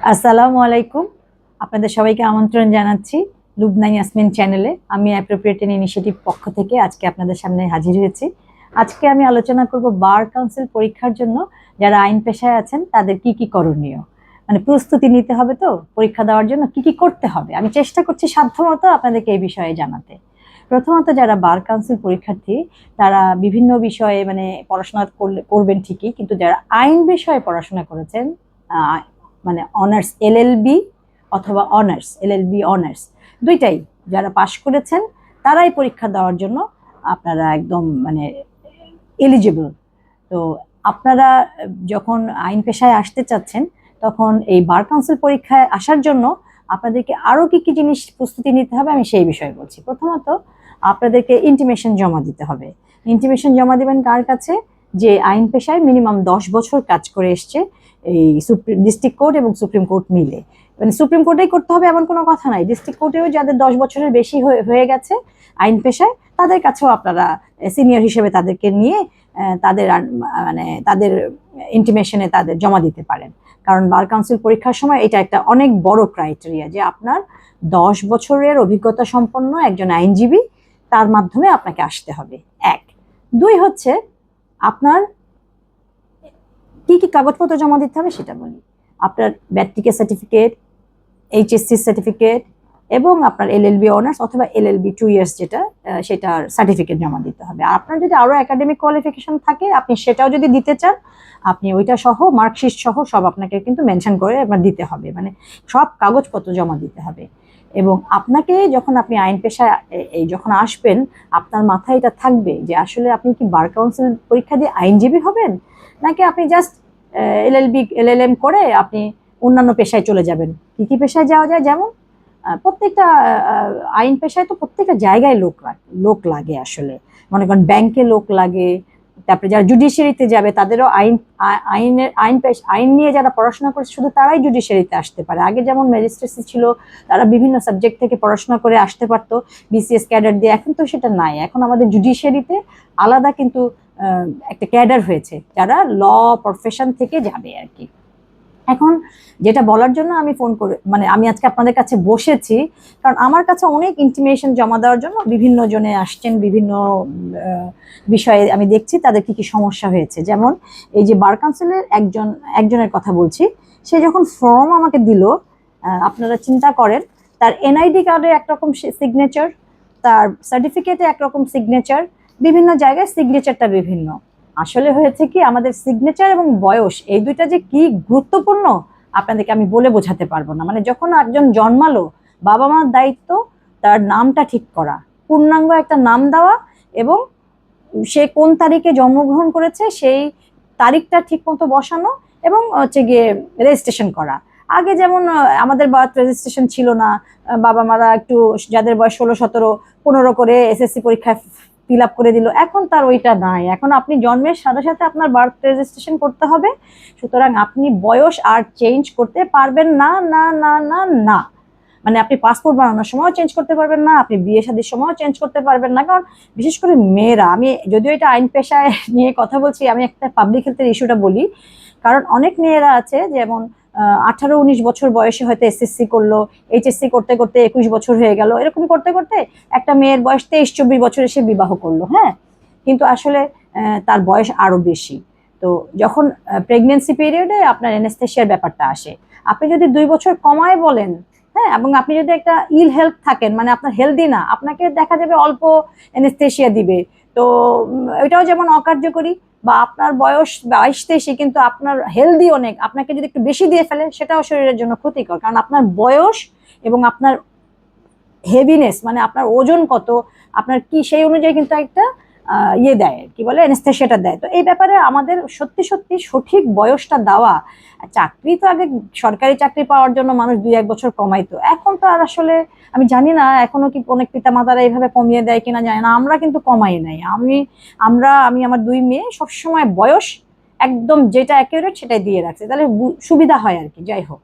আসসালামু আলাইকুম। আপনাদের সবাইকে আমন্ত্রণ জানাচ্ছি লুবনা ইয়াসমিন চ্যানেলে। আমি অ্যাপ্রোপ্রিয়েট ইনিশিয়েটিভ পক্ষ থেকে আজকে আপনাদের সামনে হাজির হয়েছি। আজকে আমি আলোচনা করব বার কাউন্সিল পরীক্ষার জন্য যারা আইন পেশায় আছেন, তাদের কি কি করণীয়? মানে প্রস্তুতি নিতে হবে তো? পরীক্ষা দেওয়ার জন্য কি কি করতে হবে? আমি চেষ্টা করছি সাধ্যমতো আপনাদেরকে এই বিষয়ে জানাতে। প্রথমত যারা বার কাউন্সিল পরীক্ষার্থী, তারা বিভিন্ন বিষয়ে মানে পড়াশোনা করলে, করবেন ঠিকই, কিন্তু যারা আইন বিষয়ে পড়াশোনা করেছেন মানে অনার্স এলএলবি অথবা অনার্স এলএলবি অনার্স দুইটাই যারা পাশ করেছেন, তারাই পরীক্ষা দেওয়ার জন্য আপনারা একদম মানে এলিজিবল তো আপনারা যখন আইন পেশায় আসতে চাচ্ছেন, তখন এই বার কাউন্সিল পরীক্ষায় আসার জন্য আপনাদেরকে আরও কি কী জিনিস প্রস্তুতি নিতে হবে আমি সেই বিষয়ে বলছি। প্রথমত, আপনাদেরকে ইন্টিমেশন জমা দিতে হবে। ইন্টিমেশন জমা দিবেন কার কাছে? যে আইন পেশায় মিনিমাম দশ বছর কাজ করে এসছে। এই সুপ্রিম ডিস্ট্রিক্ট কোর্ট এবং সুপ্রিম কোর্ট মিলে। মানে সুপ্রিম কোর্টেই করতে হবে এমন কোনো কথা নাই। ডিস্ট্রিক্ট কোর্টেও যাদের দশ বছরের বেশি হয়ে গেছে আইন পেশায়, তাদের কাছেও আপনারা সিনিয়র হিসেবে তাদেরকে নিয়ে তাদের মানে তাদের ইন্টিমেশনে তাদের জমা দিতে পারেন। কারণ বার কাউন্সিল পরীক্ষার সময় এটা একটা অনেক বড় ক্রাইটেরিয়া যে আপনার দশ বছরের অভিজ্ঞতা সম্পন্ন একজন আইনজীবী, তার মাধ্যমে আপনাকে আসতে হবে। এক। দুই হচ্ছে, আপনার কি কি কাগজপত্র জমা দিতে হবে সেটা বলি। আপনার ব্যাট্রিকের সার্টিফিকেট এইচএসসি সার্টিফিকেট এবং আপনার এলএলবি অনার্স অথবা এলএলবি টু ইয়ার্স যেটা সেটার সার্টিফিকেট জমা দিতে হবে। আর আপনার যদি আরও একাডেমিক কোয়ালিফিকেশন থাকে, আপনি সেটাও যদি দিতে চান, আপনি ওইটা সহ মার্কশিট সহ সব আপনাকে কিন্তু মেনশন করে আপনার দিতে হবে। মানে সব কাগজপত্র জমা দিতে হবে। এবং আপনাকে যখন আপনি আইন পেশায় এই যখন আসবেন, আপনার মাথায় এটা থাকবে যে আসলে আপনি কি বার কাউন্সিল পরীক্ষা দিয়ে আইনজীবী হবেন? নাকি আপনি জাস্ট এলএলবি, এলএলএম করে আপনি অন্যান্য পেশায় চলে যাবেন? কি কি পেশায় যাওয়া যায়? যেমন প্রত্যেকটা আইন পেশায় তো প্রত্যেকটা জায়গায় লোক লোক লাগে আসলে। মনে করেন ব্যাংকে লোক লাগে তারপরে যারা জুডিশিয়ারিতে যাবে, তাদেরও আইন, আইনের, আইন পেশ- আইন নিয়ে যারা পড়াশোনা করছে, শুধু তারাই জুডিশিয়ারিতে আসতে পারে। আগে যেমন ম্যাজিস্ট্রেসি ছিল, তারা বিভিন্ন সাবজেক্ট থেকে পড়াশোনা করে আসতে পারতো বিসিএস ক্যাডার দিয়ে। এখন তো সেটা নাই। এখন আমাদের জুডিশিয়ারিতে আলাদা কিন্তু একটা ক্যাডার হয়েছে, যারা ল প্রফেশন থেকে যাবে আর কি। এখন যেটা বলার জন্য আমি ফোন করে মানে আমি আজকে আপনাদের কাছে বসেছি, কারণ আমার কাছে অনেক ইন্টিমেশন জমা দেওয়ার জন্য বিভিন্ন জনে আসছেন, বিভিন্ন বিষয়ে আমি দেখছি তাদের কি কি সমস্যা হয়েছে। যেমন এই যে বার কাউন্সিলের একজন, একজনের কথা বলছি, সে যখন ফর্ম আমাকে দিল আপনারা চিন্তা করেন, তার এনআইডি কার্ডে একরকম সিগনেচার তার সার্টিফিকেটে একরকম সিগনেচার বিভিন্ন জায়গায় সিগনেচারটা বিভিন্ন। আসলে হয়েছে কি, আমাদের সিগনেচার এবং বয়স, এই দুইটা যে কি গুরুত্বপূর্ণ, আপনাদেরকে আমি বলে বোঝাতে পারব না। মানে যখন একজন জন্মালো বাবা মার দায়িত্ব তার নামটা ঠিক করা, পূর্ণাঙ্গ একটা নাম দেওয়া এবং সে কোন তারিখে জন্মগ্রহণ করেছে, সেই তারিখটা ঠিক মতো বসানো এবং হচ্ছে গিয়ে রেজিস্ট্রেশন করা। আগে যেমন আমাদের বার্থ রেজিস্ট্রেশন ছিল না বাবা মারা একটু, যাদের বয়স ষোলো, সতেরো, পনেরো করে এসএসসি পরীক্ষায় ফিল আপ করে দিল। এখন তার ওইটা নাই। এখন আপনি জন্মের সাথে সাথে আপনার বার্থ রেজিস্ট্রেশন করতে হবে। সুতরাং আপনি বয়স আর চেঞ্জ করতে পারবেন না না না না না। মানে আপনি পাসপোর্ট বানানোর সময়ও চেঞ্জ করতে পারবেন না, আপনি বিয়ে শাদির সময়ও চেঞ্জ করতে পারবেন না। কারণ বিশেষ করে মেয়েরা, আমি যদিও এটা আইন পেশায় নিয়ে কথা বলছি, আমি একটা পাবলিক হেলথের ইস্যুটা বলি। কারণ অনেক মেয়েরা আছে, যেমন আঠারো, উনিশ বছর বয়সে হয়তো এসএসসি করল এইচএসসি করতে করতে একুশ বছর হয়ে গেল এরকম করতে করতে একটা মেয়ের বয়স তেইশ, চব্বিশ বছর এসে বিবাহ করল হ্যাঁ? কিন্তু আসলে তার বয়স আরও বেশি। তো যখন প্রেগনেন্সি পিরিয়ডে আপনার এনেস্থেশিয়ার ব্যাপারটা আসে, আপনি যদি দুই বছর কমায় বলেন হ্যাঁ? এবং আপনি যদি একটা ইল হেলথ থাকেন মানে আপনার হেলদি না, আপনাকে দেখা যাবে অল্প এনেস্থেশিয়া দিবে। তো এটাও যেমন অকার্যকরী বা আপনার বয়স বাইশ, তেইশে কিন্তু আপনার হেলদি অনেক, আপনাকে যদি একটু বেশি দিয়ে ফেলে সেটাও শরীরের জন্য ক্ষতিকর। কারণ আপনার বয়স এবং আপনার হেভিনেস মানে আপনার ওজন কত, আপনার কি, সেই অনুযায়ী কিন্তু একটা ইয়ে দেয়, কি বলে এনেস্থেশিয়াটা দেয়। তো এই ব্যাপারে আমাদের সত্যি সত্যি সঠিক বয়সটা দেওয়া, চাকরি তো আগে সরকারি চাকরি পাওয়ার জন্য মানুষ দুই এক বছর কমাইতো। এখন তো আর আসলে আমি জানি না, এখনও কি অনেক পিতা মাতারা এইভাবে কমিয়ে দেয় কিনা জানি না। আমরা কিন্তু কমাই নাই। আমি, আমরা, আমি আমার দুই মেয়ে সবসময় বয়স একদম যেটা অ্যাকিউরেট সেটাই দিয়ে রাখছে। তাহলে সুবিধা হয় আর কি, যাই হোক।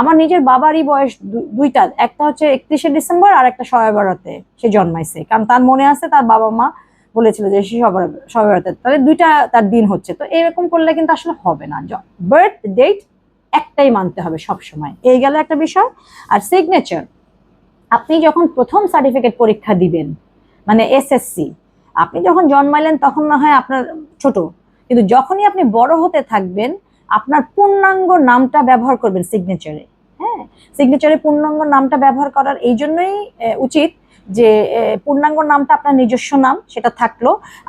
আমার নিজের বাবারই বয়স দুইটা, একটা হচ্ছে একত্রিশে ডিসেম্বর আর একটা শবে বরাতে সে জন্মাইছে। কারণ তার মনে আছে তার বাবা মা বলেছিল যে সে সবে সবে বরাতে তাহলে দুইটা তার দিন হচ্ছে। তো এরকম করলে কিন্তু আসলে হবে না। বার্থ ডেট একটাই মানতে হবে সব সময় এই গেল একটা বিষয়। আর সিগনেচার আপনি যখন প্রথম সার্টিফিকেট পরীক্ষা দিবেন মানে এসএসসি আপনি যখন জন্মাইলেন তখন না হয় আপনার ছোট, কিন্তু যখনই আপনি বড় হতে থাকবেন, আপনার পূর্ণাঙ্গ নামটা ব্যবহার করবেন সিগনেচারে হ্যাঁ সিগনেচারে পূর্ণাঙ্গ নামটা ব্যবহার করার এই জন্যই উচিত যে পূর্ণাঙ্গ নামটা আপনার নিজস্ব নাম, সেটা থাকল।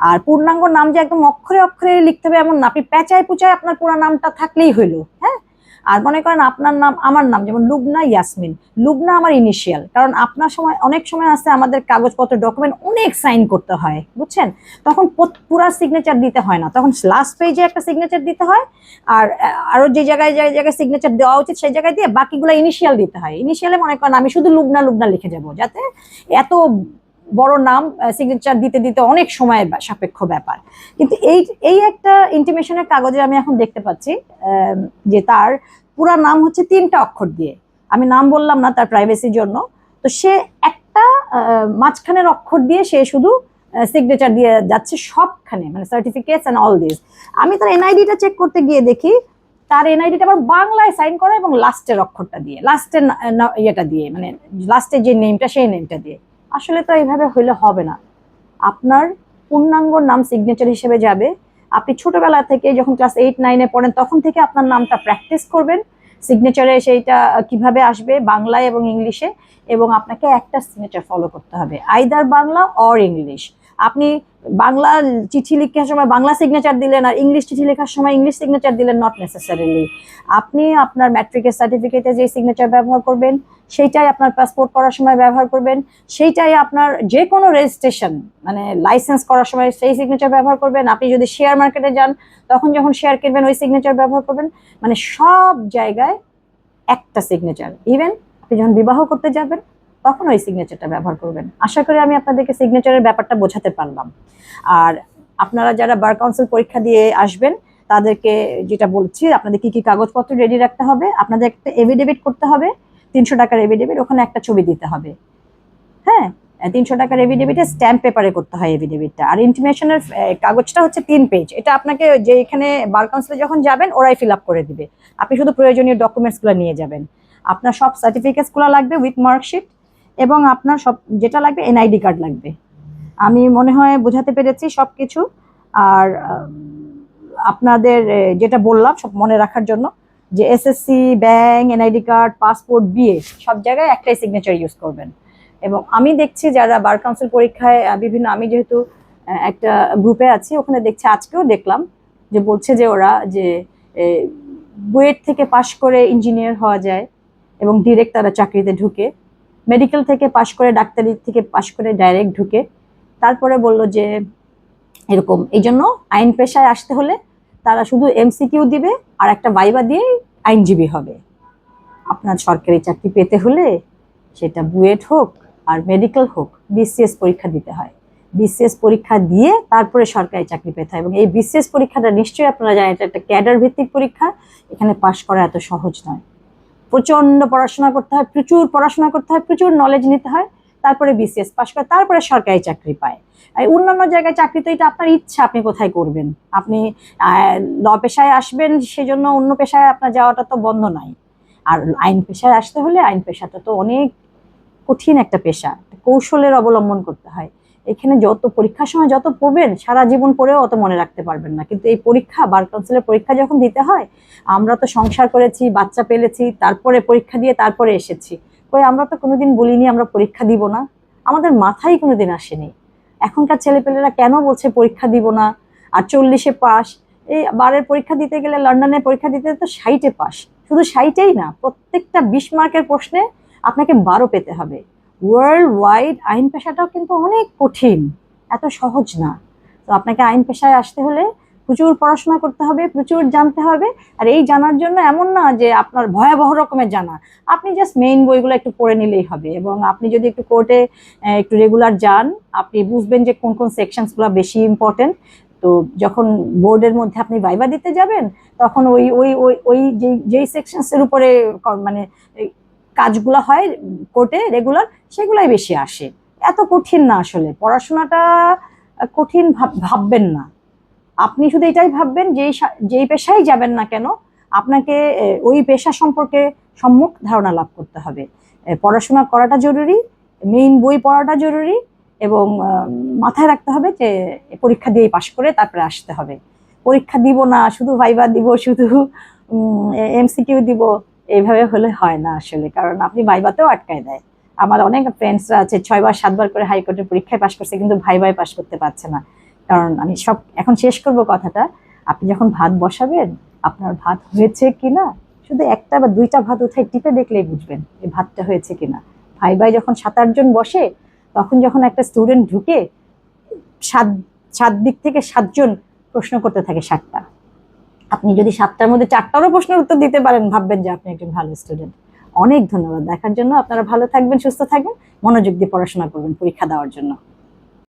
আর পূর্ণাঙ্গ নাম যে একদম অক্ষরে অক্ষরে লিখতে হবে এমন না, আপনি প্যাচায় পুচায় আপনার পুরো নামটা থাকলেই হইল হ্যাঁ? আর মনে করেন আপনার নাম আমার নাম যেমন লুবনা ইয়াসমিন। লুবনা আমার ইনিশিয়াল কারণ আপনার সময় অনেক সময় আছে আমাদের কাগজপত্র ডকুমেন্ট অনেক সাইন করতে হয় বুঝছেন? তখন পুরা সিগনেচার দিতে হয় না। তখন লাস্ট পেজে একটা সিগনেচার দিতে হয় আর আহ, আরও যে জায়গায় যে জায়গায় সিগনেচার দেওয়া উচিত সেই জায়গায় দিয়ে বাকিগুলো ইনিশিয়াল দিতে হয়। ইনিশিয়ালে মনে করেন আমি শুধু লুবনা লুবনা লিখে যাব যাতে এত বড় নাম সিগনেচার দিতে দিতে অনেক সময় সাপেক্ষ ব্যাপার। কিন্তু এই এই একটা ইন্টিমেশনের কাগজে আমি এখন দেখতে পাচ্ছি যে তার পুরা নাম হচ্ছে তিনটা অক্ষর দিয়ে। আমি নাম বললাম না তার প্রাইভেসির জন্য। তো সে একটা মাঝখানের অক্ষর দিয়ে সে শুধু সিগনেচার দিয়ে যাচ্ছে সবখানে মানে সার্টিফিকেটস অ্যান্ড অল দিস আমি তার এনআইডিটা চেক করতে গিয়ে দেখি, তার এনআইডিটা আবার বাংলায় সাইন করা এবং লাস্টের অক্ষরটা দিয়ে লাস্টের ইয়েটা দিয়ে মানে লাস্টের যে নেমটা সেই নেমটা দিয়ে। আসলে তো এইভাবে হইলে হবে না। আপনার পূর্ণাঙ্গ নাম সিগনেচার হিসেবে যাবে। আপনি ছোটবেলা থেকে যখন ক্লাস এইট নাইনে পড়েন, তখন থেকে আপনার নামটা প্র্যাকটিস করবেন। সিগনেচারে সেইটা কীভাবে আসবে বাংলায় এবং ইংলিশে এবং আপনাকে একটা সিগনেচার ফলো করতে হবে। আইদার বাংলা অর ইংলিশ আপনি বাংলা চিঠি লেখার সময় বাংলা সিগনেচার দিলেন আর ইংলিশ চিঠি লেখার সময় ইংলিশ সিগনেচার দিলেন নট নেসেসারিলি আপনি আপনার ম্যাট্রিকের সার্টিফিকেটে যে সিগনেচার ব্যবহার করবেন সেইটাই আপনার পাসপোর্ট করার সময় ব্যবহার করবেন, সেইটাই আপনার যে কোনো রেজিস্ট্রেশন মানে লাইসেন্স করার সময় সেই সিগনেচার ব্যবহার করবেন। আপনি যদি শেয়ার মার্কেটে যান, তখন যখন শেয়ার কিনবেন, ওই সিগনেচার ব্যবহার করবেন। মানে সব জায়গায় একটা সিগনেচার ইভেন আপনি যখন বিবাহ করতে যাবেন, তখন ওই সিগনেচারটা ব্যবহার করবেন। আশা করি আমি আপনাদেরকে সিগনেচারের ব্যাপারটা বোঝাতে পারলাম। আর আপনারা যারা বার কাউন্সিল পরীক্ষা দিয়ে আসবেন, তাদেরকে যেটা বলছি, আপনাদের কি কি কাগজপত্র রেডি রাখতে হবে, আপনাদের একটা এভিডেভিট করতে হবে। তিনশো টাকার এভিডেভিট ওখানে একটা ছবি দিতে হবে। হ্যাঁ? তিনশো টাকার এভিডেভিটে স্ট্যাম্প পেপারে করতে হয় এভিডেভিটটা আর ইন্টিমেশনের কাগজটা হচ্ছে তিন পেজ এটা আপনাকে যে এখানে বার কাউন্সিলে যখন যাবেন, ওরাই ফিল আপ করে দিবে। আপনি শুধু প্রয়োজনীয় ডকুমেন্টসগুলো নিয়ে যাবেন। আপনার সব সার্টিফিকেটসগুলো লাগবে উইথ মার্কশিট এবং আপনার সব, যেটা লাগবে এনআইডি কার্ড লাগবে। আমি মনে হয় বোঝাতে পেরেছি সব কিছু আর আপনাদের যেটা বললাম, সব মনে রাখার জন্য। যে SSC bank NID card passport বিয়ে সব জায়গায় একটাই সিগনেচার ইউজ করবেন। এবং আমি দেখছি যারা বার কাউন্সিল পরীক্ষায় বিভিন্ন আমি যেহেতু একটা গ্রুপে আছি, ওখানে দেখছি, আজকেও দেখলাম যে বলছে যে ওরা যে বুয়েট থেকে পাশ করে ইঞ্জিনিয়ার হওয়া যায় এবং ডিরেক্ট তারা চাকরিতে ঢুকে। মেডিকেল থেকে পাশ করে, ডাক্তারি থেকে পাশ করে ডাইরেক্ট ঢুকে। তারপরে বলল যে, এরকম। এই জন্য আইন পেশায় আসতে হলে তারা শুধু এমসিকিউ দিবে আর একটা ভাইবা দিয়ে আইনজীবী হবে। আপনার সরকারি চাকরি পেতে হলে সেটা বুয়েট হোক আর মেডিকেল হোক বিসিএস পরীক্ষা দিতে হয়। বিসিএস পরীক্ষা দিয়ে তারপরে সরকারি চাকরি পেতে হয় এবং এই বিসিএস পরীক্ষাটা নিশ্চয়ই আপনারা জানেন, এটা একটা ক্যাডার ভিত্তিক পরীক্ষা, এখানে পাশ করা এত সহজ নয়। প্রচণ্ড পড়াশোনা করতে হয়, প্রচুর পড়াশোনা করতে হয়, প্রচুর নলেজ নিতে হয় তারপরে বিসিএস পাশ করে তারপরে সরকারি চাকরি পায়। অন্যান্য জায়গায় চাকরি তো এটা আপনার ইচ্ছা, আপনি কোথায় করবেন? আপনি ল পেশায় আসবেন সেজন্য অন্য পেশায় আপনার যাওয়াটা তো বন্ধ নাই। আর আইন পেশায় আসতে হলে আইন পেশাটা তো অনেক কঠিন একটা পেশা, কৌশলের অবলম্বন করতে হয়। এখানে যত পরীক্ষার সময় যত পড়বেন, সারা জীবন পড়েও অত মনে রাখতে পারবেন না। কিন্তু এই পরীক্ষা, বার কাউন্সিলের পরীক্ষা যখন দিতে হয়, আমরা তো সংসার করেছি, বাচ্চা পেলেছি, তারপরে পরীক্ষা দিয়ে তারপরে এসেছি। কই আমরা তো কোনোদিন বলিনি আমরা পরীক্ষা দিব না। আমাদের মাথায় কোনোদিন আসেনি। এখনকার ছেলেপেলেরা কেন বলছে পরীক্ষা দিব না? আর চল্লিশে পাস এই বারের পরীক্ষা দিতে গেলে লন্ডনের পরীক্ষা দিতে তো ষাটে পাস শুধু ষাটেই না, প্রত্যেকটা বিশ মার্কের প্রশ্নে আপনাকে বারো পেতে হবে। ওয়ার্ল্ড ওয়াইড আইন পেশাটাও কিন্তু অনেক কঠিন, এত সহজ না। তো আপনাকে আইন পেশায় আসতে হলে প্রচুর পড়াশোনা করতে হবে, প্রচুর জানতে হবে। আর এই জানার জন্য এমন না যে আপনার ভয়াবহ রকমের জানা। আপনি জাস্ট মেইন বইগুলো একটু পড়ে নিলেই হবে এবং আপনি যদি একটু কোর্টে একটু রেগুলার যান, আপনি বুঝবেন যে কোন কোন সেকশনসগুলো বেশি ইম্পর্টেন্ট তো যখন বোর্ডের মধ্যে আপনি ভাইবা দিতে যাবেন, তখন ওই ওই ওই ওই যেই সেকশনসের উপরে মানে কাজগুলো হয় কোর্টে রেগুলার সেগুলাই বেশি আসে। এত কঠিন না আসলে। পড়াশোনাটা কঠিন ভাব- ভাববেন না। আপনি শুধু এটাই ভাববেন, যেই যেই পেশায় যাবেন না কেন, আপনাকে ওই পেশা সম্পর্কে সম্মুখ ধারণা লাভ করতে হবে। পড়াশোনা করাটা জরুরি, মেইন বই পড়াটা জরুরি, এবং মাথায় রাখতে হবে যে পরীক্ষা দিয়ে পাশ করে তারপরে আসতে হবে। পরীক্ষা দিব না, শুধু ভাইবা দিব, শুধু এমসিকিউ দিব, এইভাবে হলে হয় না আসলে, কারণ আপনি ভাইবাতেও আটকায় দেয়। আমার অনেক ফ্রেন্ডসরা আছে, ছয়বার, সাতবার করে হাইকোর্টের পরীক্ষায় পাশ করছে, কিন্তু ভাইবাই পাশ করতে পারছে না। কারণ আমি সব, এখন শেষ করব কথাটা, আপনি যখন ভাত বসাবেন, আপনার ভাত হয়েছে কিনা, শুধু একটা বা দুইটা ভাত উঠাই টিপে দেখলেই বুঝবেন এই ভাতটা হয়েছে কিনা। ভাই ভাই যখন সাত আটজন বসে, তখন যখন একটা স্টুডেন্ট ঢুকে, সাত সাত দিক থেকে সাতজন প্রশ্ন করতে থাকে সাতটা। আপনি যদি সাতটার মধ্যে চারটারও প্রশ্নের উত্তর দিতে পারেন, ভাববেন যে আপনি একজন ভালো স্টুডেন্ট অনেক ধন্যবাদ। দেখার জন্য আপনারা ভালো থাকবেন, সুস্থ থাকবেন, মনোযোগ দিয়ে পড়াশোনা করবেন, পরীক্ষা দেওয়ার জন্য।